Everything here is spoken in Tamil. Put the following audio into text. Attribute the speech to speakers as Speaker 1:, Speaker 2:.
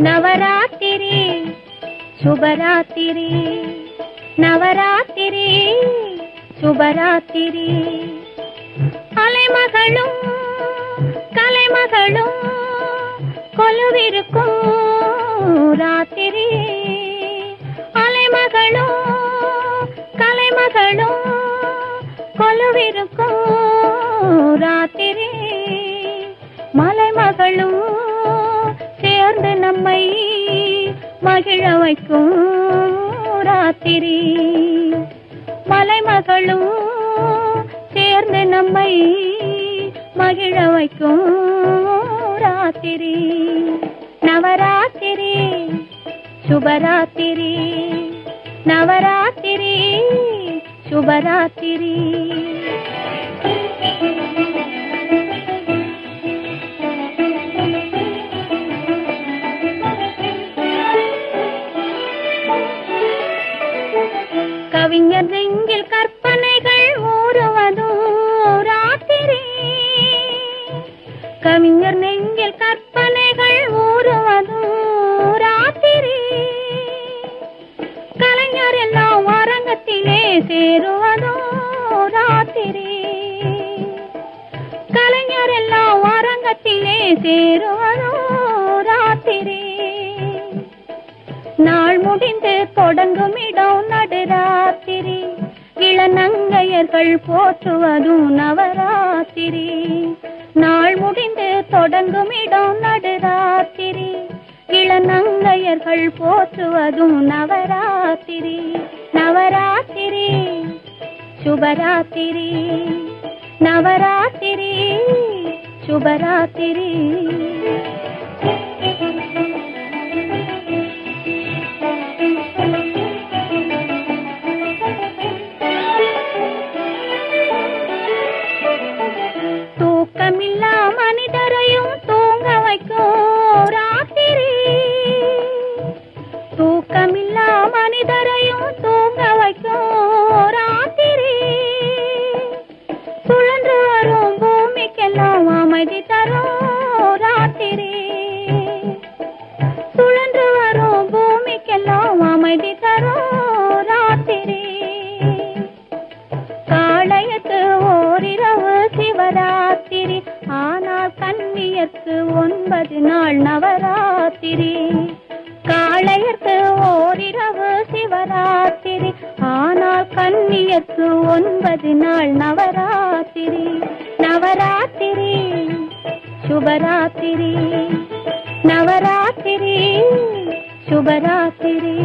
Speaker 1: నవరాత్రి శుభరాత్రి ನವರಾತ್ರಿ ಶುಭರಾತ್ರಿ ಅಲೆಮಗಳು ಕಲೆಮಗಳು ಕೊಲುವಿರುಕು ರಾತ್ರಿ ಅಲೆಮಗಳು ராத்திரி மலைமகளும் சேர்ந்து நம்மை மகிழ வைக்கும் ராத்திரி. மலைமகளும் சேர்ந்து நம்மை மகிழ வைக்கும் ராத்திரி. நவராத்திரி சுபராத்திரி நவராத்திரி சுபராத்திரி. கவிஞர் நெஞ்சில் கற்பனைகள் ஊறுவதும் ராத்திரி. கவிஞர் நெஞ்சில் கற்பனைகள் ஊறுவதும் ராத்திரி. கலைஞர் எல்லாம் அரங்கத்திலே சேருவதும் ராத்திரி. கலைஞர் எல்லாம் அரங்கத்திலே சேருவதும் முடிந்து தொடங்கும் இடம் நடுராத்திரி. இளநங்கையர்கள் போற்றுவதும் நவராத்திரி. நாள் முடிந்து தொடங்கும் இடம் நடுராத்திரி. இளநங்கையர்கள் போற்றுவதும் நவராத்திரி. நவராத்திரி. சுபராத்திரி. நவராத்திரி. சுபராத்திரி. தூக்கமில்லா மனிதரையும் தூங்க வைக்கும் ராத்திரி. தூக்கமில்லா மனிதரையும் தூங்க வைக்கும் ராத்திரி. சுழன்று வரும் பூமிக்கெல்லாம் அமைதி தரும். ஒன்பது நாள் நவராத்திரி. காளையர்க்கு ஓரிரவு சிவராத்திரி. ஆனால் கண்ணியத்து ஒன்பது நாள் நவராத்திரி. நவராத்திரி சுபராத்திரி. நவராத்திரி சுபராத்திரி.